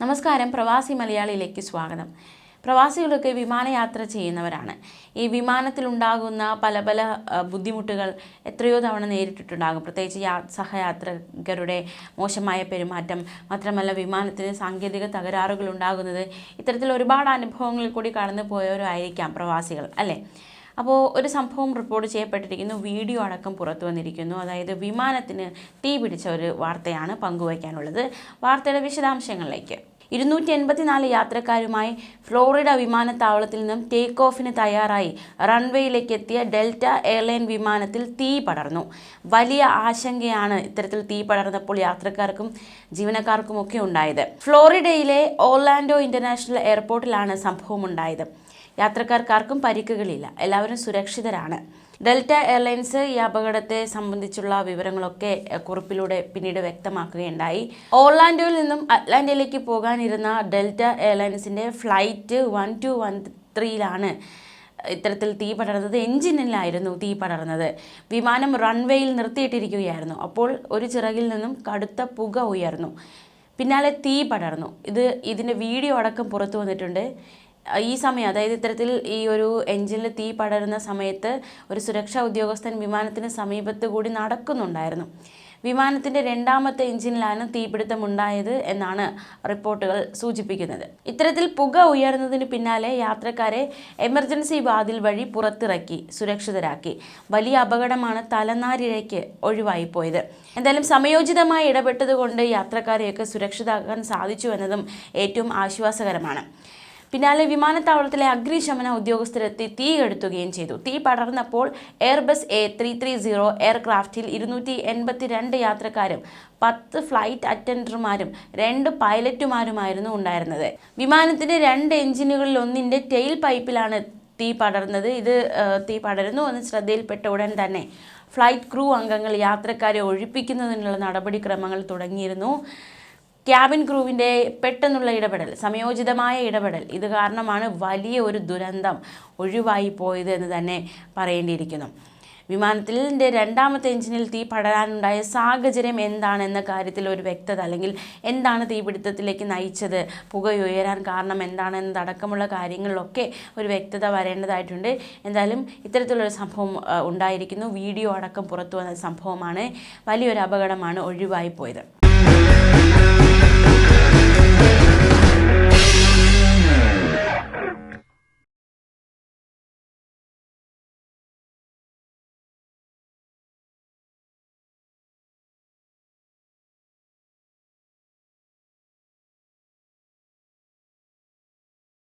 നമസ്കാരം. പ്രവാസി മലയാളിയിലേക്ക് സ്വാഗതം. പ്രവാസികളൊക്കെ വിമാനയാത്ര ചെയ്യുന്നവരാണ്. ഈ വിമാനത്തിലുണ്ടാകുന്ന പല പല ബുദ്ധിമുട്ടുകൾ എത്രയോ തവണ നേരിട്ടിട്ടുണ്ടാകും. പ്രത്യേകിച്ച് യാ സഹയാത്രികരുടെ മോശമായ പെരുമാറ്റം മാത്രമല്ല വിമാനത്തിന് സാങ്കേതിക തകരാറുകൾ ഉണ്ടാകുന്നത്. ഇത്തരത്തിൽ ഒരുപാട് അനുഭവങ്ങളിൽ കൂടി കടന്നു പോയവരായിരിക്കാം പ്രവാസികൾ അല്ലേ? അപ്പോൾ ഒരു സംഭവം റിപ്പോർട്ട് ചെയ്യപ്പെട്ടിരിക്കുന്നു. വീഡിയോ അടക്കം പുറത്തു വന്നിരിക്കുന്നു. അതായത് വിമാനത്തിന് തീ പിടിച്ച ഒരു വാർത്തയാണ് പങ്കുവയ്ക്കാനുള്ളത്. വാർത്തയുടെ വിശദാംശങ്ങളിലേക്ക്. ഇരുന്നൂറ്റി എൺപത്തിനാല് യാത്രക്കാരുമായി ഫ്ലോറിഡ വിമാനത്താവളത്തിൽ നിന്നും ടേക്ക് ഓഫിന് തയ്യാറായി റൺവേയിലേക്ക് എത്തിയ ഡെൽറ്റ എയർലൈൻ വിമാനത്തിൽ തീ പടർന്നു. വലിയ ആശങ്കയാണ് ഇത്തരത്തിൽ തീ പടർന്നപ്പോൾ യാത്രക്കാർക്കും ജീവനക്കാർക്കും ഒക്കെ ഉണ്ടായത്. ഫ്ലോറിഡയിലെ ഓർലാൻഡോ ഇന്റർനാഷണൽ എയർപോർട്ടിലാണ് സംഭവം ഉണ്ടായത് യാത്രക്കാർക്കാർക്കും പരിക്കുകളില്ല. എല്ലാവരും സുരക്ഷിതരാണ്. ഡെൽറ്റ എയർലൈൻസ് ഈ അപകടത്തെ സംബന്ധിച്ചുള്ള വിവരങ്ങളൊക്കെ കുറിപ്പിലൂടെ പിന്നീട് വ്യക്തമാക്കുകയുണ്ടായി. ഓർലാൻഡോയിൽ നിന്നും അറ്റ്ലാന്റയിലേക്ക് പോകാനിരുന്ന ഡെൽറ്റ എയർലൈൻസിന്റെ ഫ്ലൈറ്റ് വൺ ടു വൺ ത്രീയിലാണ് ഇത്തരത്തിൽ തീ പടർന്നത്. എഞ്ചിനിലായിരുന്നു തീ പടർന്നത്. വിമാനം റൺവേയിൽ നിർത്തിയിട്ടിരിക്കുകയായിരുന്നു. അപ്പോൾ ഒരു ചിറകിൽ നിന്നും കടുത്ത പുക ഉയർന്നു. പിന്നാലെ തീ പടർന്നു. ഇത് ഇതിന്റെ വീഡിയോ അടക്കം പുറത്തു വന്നിട്ടുണ്ട്. ഈ സമയം അതായത് ഇത്തരത്തിൽ ഈ ഒരു എഞ്ചിനിൽ തീ പടരുന്ന സമയത്ത് ഒരു സുരക്ഷാ ഉദ്യോഗസ്ഥൻ വിമാനത്തിന് സമീപത്ത് കൂടി നടക്കുന്നുണ്ടായിരുന്നു. വിമാനത്തിന്റെ രണ്ടാമത്തെ എഞ്ചിനിലാണ് തീപിടുത്തം ഉണ്ടായത് എന്നാണ് റിപ്പോർട്ടുകൾ സൂചിപ്പിക്കുന്നത്. ഇത്തരത്തിൽ പുക ഉയർന്നതിന് പിന്നാലെ യാത്രക്കാരെ എമർജൻസി വാതിൽ വഴി പുറത്തിറക്കി സുരക്ഷിതരാക്കി. വലിയ അപകടമാണ് തലനാരിഴയ്ക്ക് ഒഴിവായി പോയത് എന്തായാലും സമയോചിതമായി ഇടപെട്ടതുകൊണ്ട് യാത്രക്കാരെയൊക്കെ സുരക്ഷിതാക്കാൻ സാധിച്ചു എന്നതും ഏറ്റവും ആശ്വാസകരമാണ്. പിന്നാലെ വിമാനത്താവളത്തിലെ അഗ്നിശമന ഉദ്യോഗസ്ഥരെത്തി തീ ചെയ്തു. തീ പടർന്നപ്പോൾ Airbus A three three zero എയർക്രാഫ്റ്റിൽ ഇരുന്നൂറ്റി എൺപത്തി രണ്ട് യാത്രക്കാരും പത്ത് ഫ്ലൈറ്റ് അറ്റൻഡർമാരും രണ്ട് പൈലറ്റുമാരുമായിരുന്നു ഉണ്ടായിരുന്നത്. വിമാനത്തിന്റെ രണ്ട് എഞ്ചിനുകളിൽ ഒന്നിന്റെ ടെയിൽ പൈപ്പിലാണ് തീ പടർന്നത്. ഇത് തീ പടരുന്നു എന്ന് ശ്രദ്ധയിൽപ്പെട്ട ഉടൻ തന്നെ ഫ്ലൈറ്റ് ക്രൂ അംഗങ്ങൾ യാത്രക്കാരെ ഒഴിപ്പിക്കുന്നതിനുള്ള നടപടിക്രമങ്ങൾ തുടങ്ങിയിരുന്നു. ക്യാബിൻ ക്രൂവിന്റെ പെട്ടെന്നുള്ള ഇടപെടൽ സമയോചിതമായ ഇടപെടൽ ഇത് കാരണമാണ് വലിയ ഒരു ദുരന്തം ഒഴിവായി പോയത് എന്ന് തന്നെ പറയേണ്ടിയിരിക്കുന്നു. വിമാനത്തിന്റെ രണ്ടാമത്തെ എഞ്ചിനിൽ തീ പടരാനുണ്ടായ സാഹചര്യം എന്താണെന്ന കാര്യത്തിൽ ഒരു വ്യക്തത അല്ലെങ്കിൽ എന്താണ് തീപിടുത്തത്തിലേക്ക് നയിച്ചത് പുക ഉയരാൻ കാരണം എന്താണെന്നതടക്കമുള്ള കാര്യങ്ങളിലൊക്കെ ഒരു വ്യക്തത വരേണ്ടതായിട്ടുണ്ട്. എന്തായാലും ഇത്തരത്തിലൊരു സംഭവം ഉണ്ടായിരിക്കുന്നു. വീഡിയോ അടക്കം പുറത്തു വന്ന സംഭവമാണ്. വലിയൊരു അപകടമാണ് ഒഴിവായി പോയത്.